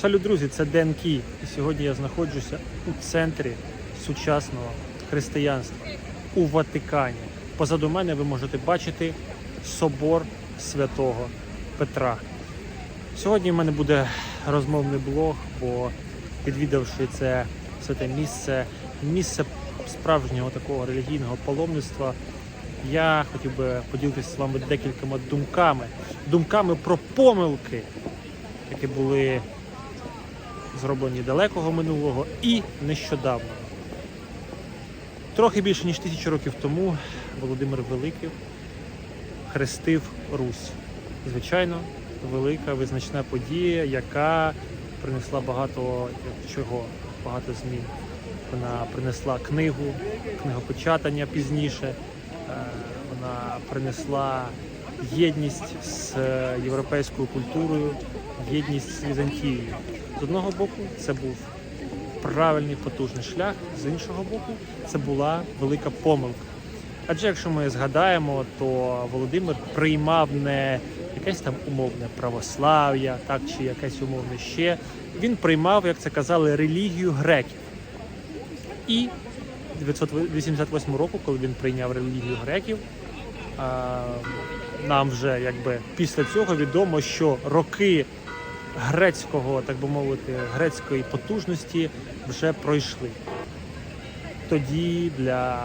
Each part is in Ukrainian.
Салют, друзі, це Ден Кі. І сьогодні я знаходжуся у центрі сучасного християнства у Ватикані. Позаду мене ви можете бачити собор святого Петра. Сьогодні в мене буде розмовний блог, бо відвідавши це святе місце, місце справжнього такого релігійного паломництва, я хотів би поділитися з вами декількома думками, думками про помилки, які були зроблені далекого минулого і нещодавно. Трохи більше ніж тисячу років тому Володимир Великий хрестив Русь. Звичайно, велика визначна подія, яка принесла багато чого, багато змін. Вона принесла книгу, книгопечатання пізніше. Е, Вона принесла єдність з е, європейською культурою, єдність з Візантією. З одного боку, це був правильний потужний шлях, з іншого боку, це була велика помилка. Адже якщо ми згадаємо, то Володимир приймав не якесь там умовне православ'я, так чи якесь умовне ще. Він приймав, як це казали, релігію греків. І 988 року, коли він прийняв релігію греків, нам вже якби після цього відомо, що роки грецького, так би мовити, грецької потужності вже пройшли. Тоді для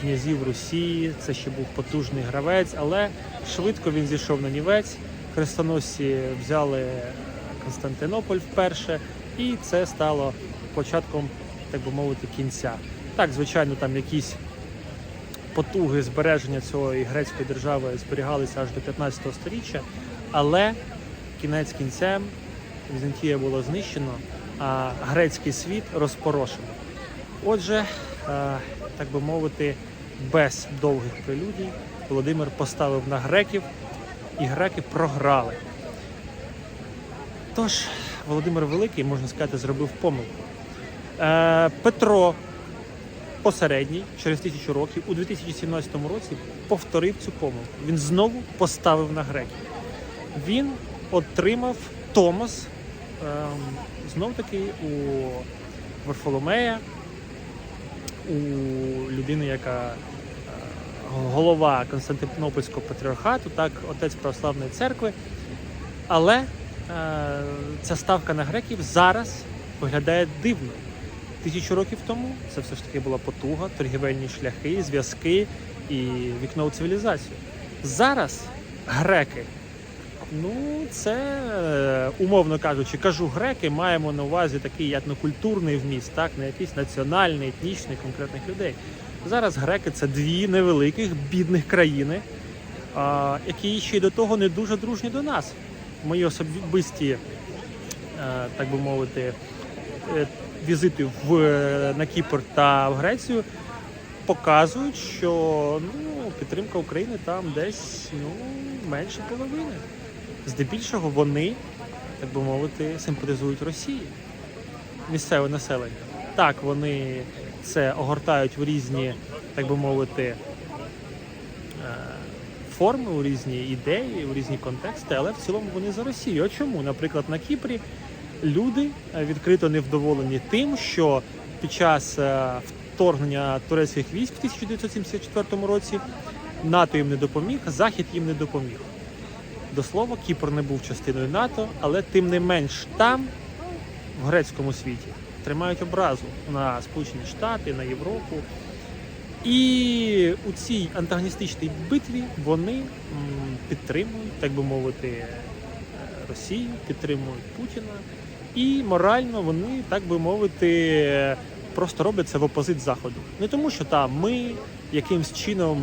князів Росії це ще був потужний гравець, але швидко він зійшов на нівець. Хрестоносці взяли Константинополь вперше, і це стало початком, так би мовити, кінця. Так, звичайно, там якісь потуги збереження цієї грецької держави зберігалися аж до 15 століття, але кінець кінцем Візантія було знищено, а грецький світ розпорошено. Отже, е, так би мовити, без довгих прелюдій Володимир поставив на греків, і греки програли. Тож, Володимир Великий, можна сказати, зробив помилку. Е, Петро посередній, через тисячу років, у 2017 році повторив цю помилку. Він знову поставив на греків. Він отримав Томас знов таки у Варфоломея, у людини, яка е, голова Константинопольського патріархату, так, отець православної церкви. Але е, ця ставка на греків зараз виглядає дивно. Тисячу років тому це все ж таки була потуга, торгівельні шляхи, зв'язки і вікно у цивілізацію. Зараз греки Ну, це е, умовно кажучи, кажу греки, маємо на увазі такий етнокультурний вміст, так, не якийсь національний, етнічний конкретних людей. Зараз греки це дві невеликих бідних країни, які ще й до того не дуже дружні до нас. Мої особисті, е, так би мовити, е, візити в, на Кіпр та в Грецію показують, що ну, підтримка України там десь ну, менше половини здебільшого вони, так би мовити, симпатизують Росії. Місцеве населення. Так, вони це огортають в різні, так би мовити, е, форми, у різні ідеї, у різні контексти, але в цілому вони за Росію. А чому? Наприклад, на Кіпрі люди е, відкрито невдоволені тим, що під час е, вторгнення турецьких військ в 1974 році НАТО їм не допоміг, Захід їм не допоміг. До слова, Кіпр не був частиною НАТО, але тим не менш там, в грецькому світі, тримають образу на Сполучені Штати, на Європу. І у цій антагоністичній битві вони підтримують, так би мовити, е, Росію, підтримують Путіна. І морально вони, так би мовити, просто роблять це в опозит Заходу. Не тому, що там ми якимсь чином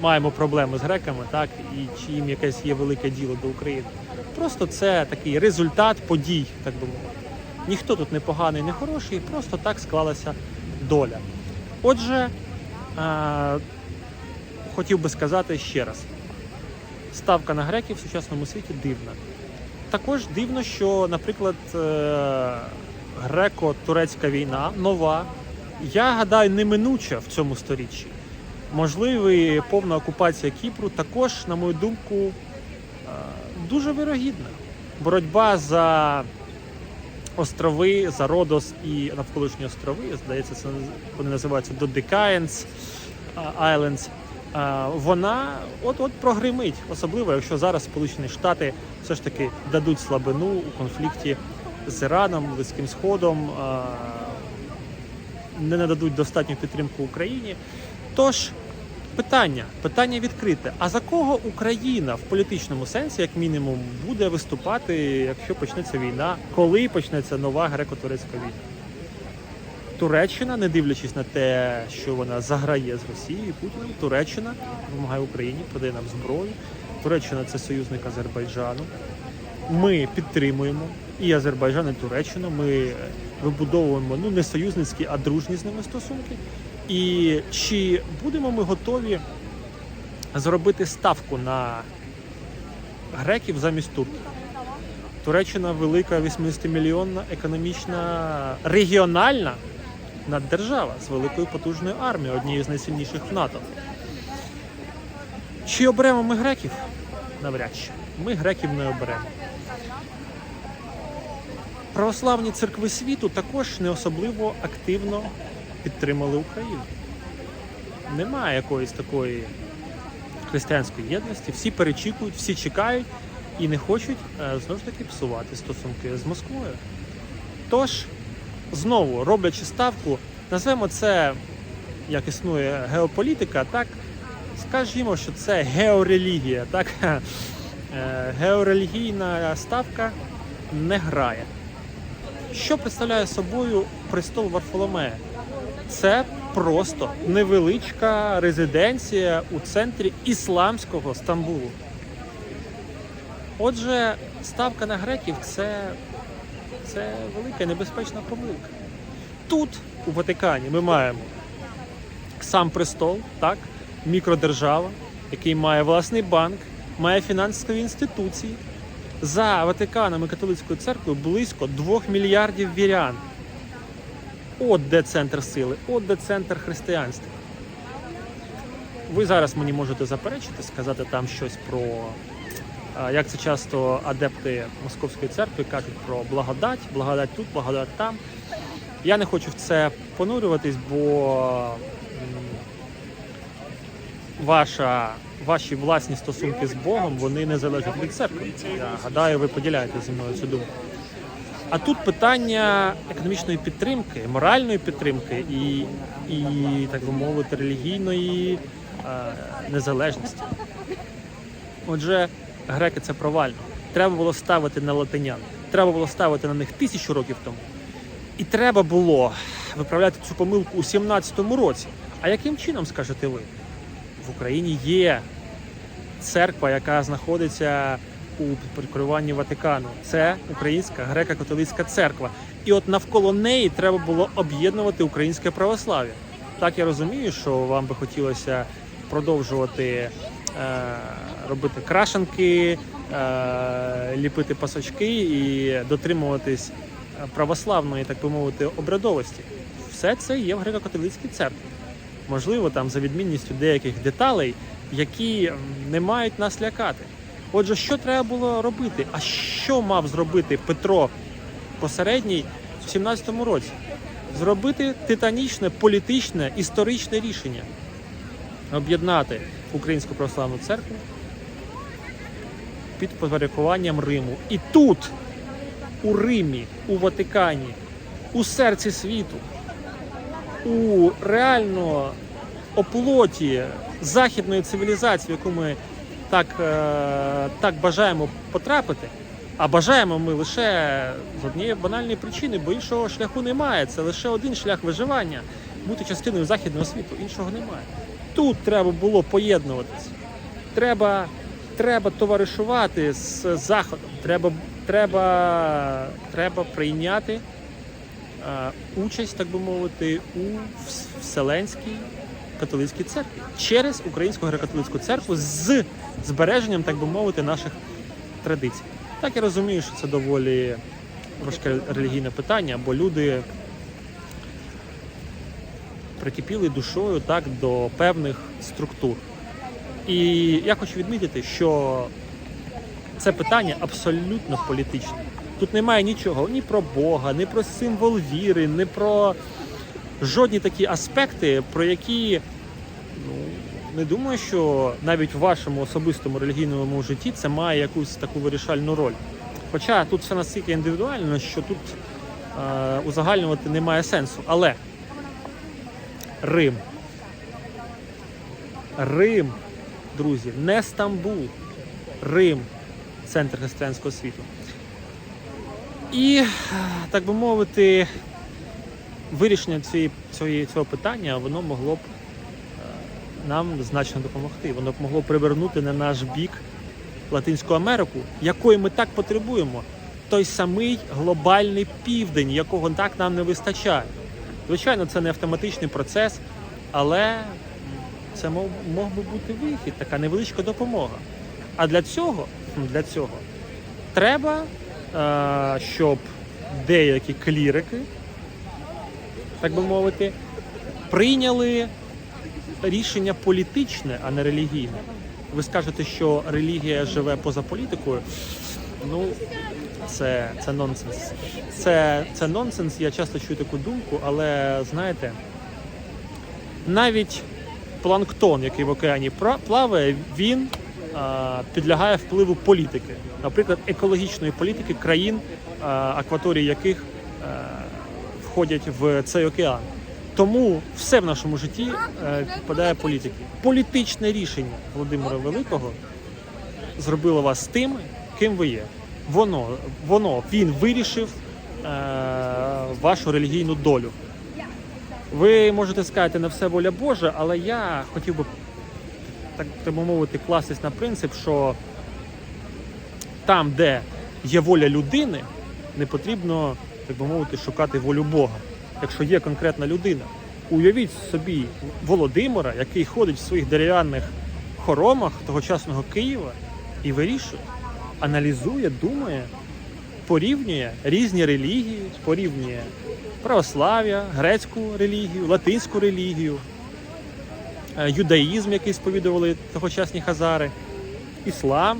маємо проблеми з греками, так і чи їм якесь є велике діло до України. Просто це такий результат подій, так би мовити. Ніхто тут не поганий, не хороший, просто так склалася доля. Отже, е- хотів би сказати ще раз: ставка на греків в сучасному світі дивна. Також дивно, що, наприклад, е- греко-турецька війна нова, я гадаю, неминуча в цьому сторіччі можливий повна окупація Кіпру також, на мою думку, е, дуже вирогідна. боротьба за острови, за Родос і навколишні острови. Здається, це вони називаються Dodecans Islands. А, Вона от-от прогримить, особливо якщо зараз Сполучені Штати все ж таки дадуть слабину у конфлікті з Іраном, Близьким Сходом, не нададуть достатню підтримку Україні. Тож питання, питання відкрите. А за кого Україна в політичному сенсі, як мінімум, буде виступати, якщо почнеться війна, коли почнеться нова греко-турецька війна? Туреччина, не дивлячись на те, що вона заграє з Росією Путіним, Туреччина допомагає Україні, подає нам зброю. Туреччина це союзник Азербайджану. Ми підтримуємо і Азербайджан, і Туреччину. Ми вибудовуємо ну не союзницькі, а дружні з ними стосунки. І чи будемо ми готові зробити ставку на греків замість турків? Туреччина велика 80-мільйонна економічна регіональна наддержава з великою потужною армією, однією з найсильніших в НАТО. Чи оберемо ми греків? Навряд чи. Ми греків не оберемо. Православні церкви світу також не особливо активно підтримали Україну. Немає якоїсь такої християнської єдності. Всі перечікують, всі чекають і не хочуть е, знову ж таки псувати стосунки з Москвою. Тож, знову роблячи ставку, назвемо це, як існує геополітика, так скажімо, що це георелігія. Так? Е, Георелігійна ставка не грає. Що представляє собою престол Варфоломея? Це просто невеличка резиденція у центрі ісламського Стамбулу. Отже, ставка на греків це, це велика небезпечна помилка. Тут, у Ватикані, ми маємо сам престол, так, мікродержава, який має власний банк, має фінансові інституції. За Ватиканом і католицькою церквою близько 2 мільярдів вірян. От де центр сили, от де центр християнства. Ви зараз мені можете заперечити, сказати там щось про як це часто адепти Московської церкви кажуть про благодать, благодать тут, благодать там. Я не хочу в це понурюватись, бо ваша, ваші власні стосунки з Богом вони не залежать від церкви. Я гадаю, ви поділяєте зі мною цю думку. А тут питання економічної підтримки, моральної підтримки і, і так би мовити, релігійної е, незалежності. Отже, греки це провально. Треба було ставити на латинян. Треба було ставити на них тисячу років тому. І треба було виправляти цю помилку у 17-му році. А яким чином скажете ви? В Україні є церква, яка знаходиться у підпорядкуванні Ватикану. Це Українська греко-католицька церква. І от навколо неї треба було об'єднувати українське православ'я. Так я розумію, що вам би хотілося продовжувати е, робити крашенки, е, ліпити пасочки і дотримуватись е, православної, так би мовити, обрядовості. Все це є в греко-католицькій церкві. Можливо, там за відмінністю деяких деталей, які не мають нас лякати. Отже, що треба було робити? А що мав зробити Петро посередній в 17-му році? Зробити титанічне політичне історичне рішення, об'єднати Українську православну церкву під підпорядкуванням Риму. І тут, у Римі, у Ватикані, у серці світу, у реально оплоті західної цивілізації, в яку ми так, е, так бажаємо потрапити. А бажаємо ми лише з однієї банальної причини, бо іншого шляху немає. Це лише один шлях виживання бути частиною західного світу. Іншого немає. Тут треба було поєднуватися. Треба, треба товаришувати з Заходом. Треба, треба, треба прийняти е, участь, так би мовити, у Вселенській католицькій церкві через Українську греко-католицьку церкву з збереженням, так би мовити, наших традицій. Так я розумію, що це доволі важке релігійне питання, бо люди прикипіли душою так до певних структур. І я хочу відмітити, що Це питання абсолютно політичне. Тут немає нічого ні про Бога, ні про символ віри, ні про жодні такі аспекти, про які не думаю, що навіть в вашому особистому релігійному житті це має якусь таку вирішальну роль. Хоча тут все настільки індивідуально, що тут е, узагальнювати немає сенсу. Але Рим. Рим, друзі, не Стамбул. Рим центр християнського світу. І, е, так би мовити, вирішення цієї, цього питання воно могло б нам значно допомогти. Воно б могло привернути на наш бік Латинську Америку, якої ми так потребуємо. Той самий глобальний південь, якого так нам не вистачає. Звичайно, це не автоматичний процес, але це мог, би бути вихід, така невеличка допомога. А для цього, для цього треба, е, щоб деякі клірики, так би мовити, прийняли рішення політичне, а не релігійне. Ви скажете, що релігія живе поза політикою. Ну, це, це нонсенс. Це, це нонсенс. Я часто чую таку думку, але знаєте, навіть планктон, який в океані плаває, він а, підлягає впливу політики, наприклад, екологічної політики країн, а, акваторії яких а, входять в цей океан. Тому все в нашому житті е, підпадає політики. Політичне рішення Володимира Великого зробило вас тими, ким ви є. Воно, воно він вирішив е, вашу релігійну долю. Ви можете сказати на все воля Божа, але я хотів би так так би мовити, кластись на принцип, що там, де є воля людини, не потрібно, так би мовити, шукати волю Бога. Якщо є конкретна людина, уявіть собі Володимира, який ходить в своїх дерев'яних хоромах тогочасного Києва і вирішує, аналізує, думає, порівнює різні релігії, порівнює православ'я, грецьку релігію, латинську релігію, е, юдаїзм, який сповідували тогочасні хазари, іслам,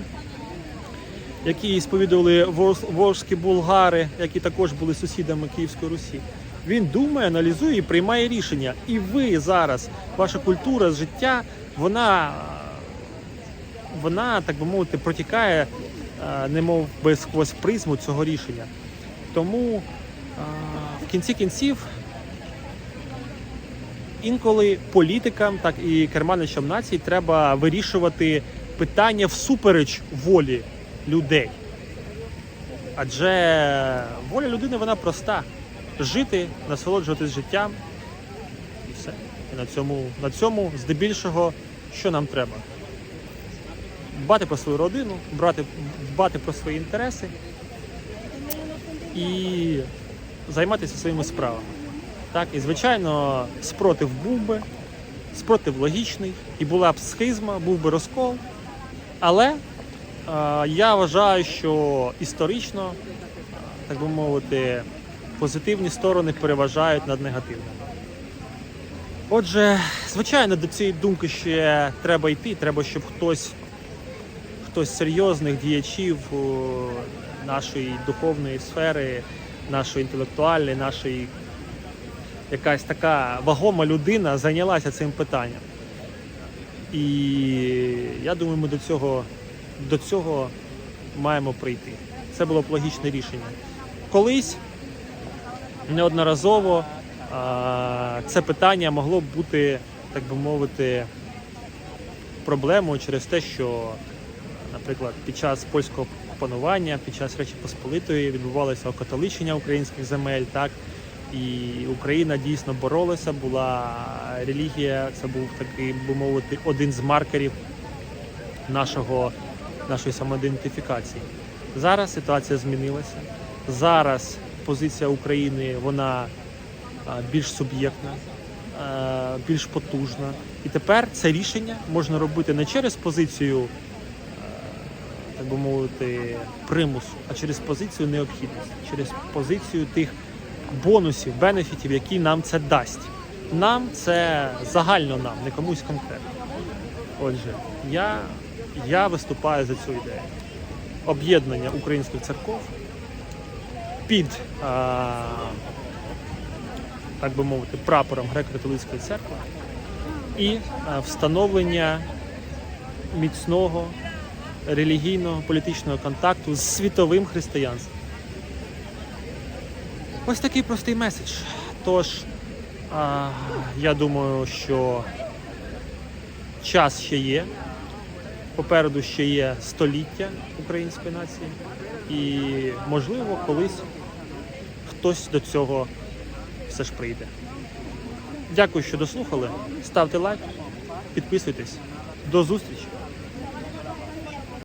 який сповідували ворські булгари, які також були сусідами Київської Русі. Він думає, аналізує і приймає рішення. І ви зараз, ваша культура життя, вона, вона так би мовити, протікає, е, немов би сквозь призму цього рішення. Тому в кінці кінців інколи політикам, так і керманичам націй треба вирішувати питання всупереч волі людей. Адже воля людини вона проста: жити, насолоджуватись життям і все. І на цьому, на цьому здебільшого, що нам треба? Дбати про свою родину, брати, дбати про свої інтереси і займатися своїми справами. Так, і звичайно, спротив був би, спротив логічний, і була б схизма, був би розкол. Але е, я вважаю, що історично, так би мовити, позитивні сторони переважають над негативними. Отже, звичайно, до цієї думки ще треба йти. Треба, щоб хтось, хтось з серйозних діячів нашої духовної сфери, нашої інтелектуальної, нашої якась така вагома людина зайнялася цим питанням. І я думаю, ми до цього, до цього маємо прийти. Це було б логічне рішення. Колись неодноразово це питання могло б бути, так би мовити, проблемою через те, що, наприклад, під час польського панування, під час Речі Посполитої відбувалося окатоличення українських земель, так і Україна дійсно боролася, була релігія, це був такий, би мовити, один з маркерів нашого, нашої самоідентифікації. Зараз ситуація змінилася. Зараз позиція України вона більш суб'єктна, більш потужна. І тепер це рішення можна робити не через позицію, так би мовити, примусу, а через позицію необхідності, через позицію тих бонусів, бенефітів, які нам це дасть. Нам це загально нам, не комусь конкретно. Отже, я, я виступаю за цю ідею. об'єднання українських церков під, так би мовити, прапором греко-католицької церкви і встановлення міцного релігійного політичного контакту з світовим християнством. Ось такий простий меседж. Тож, я думаю, що час ще є. Попереду ще є століття української нації. І, можливо, колись хтось до цього все ж прийде. Дякую, що дослухали. Ставте лайк, підписуйтесь. До зустрічі!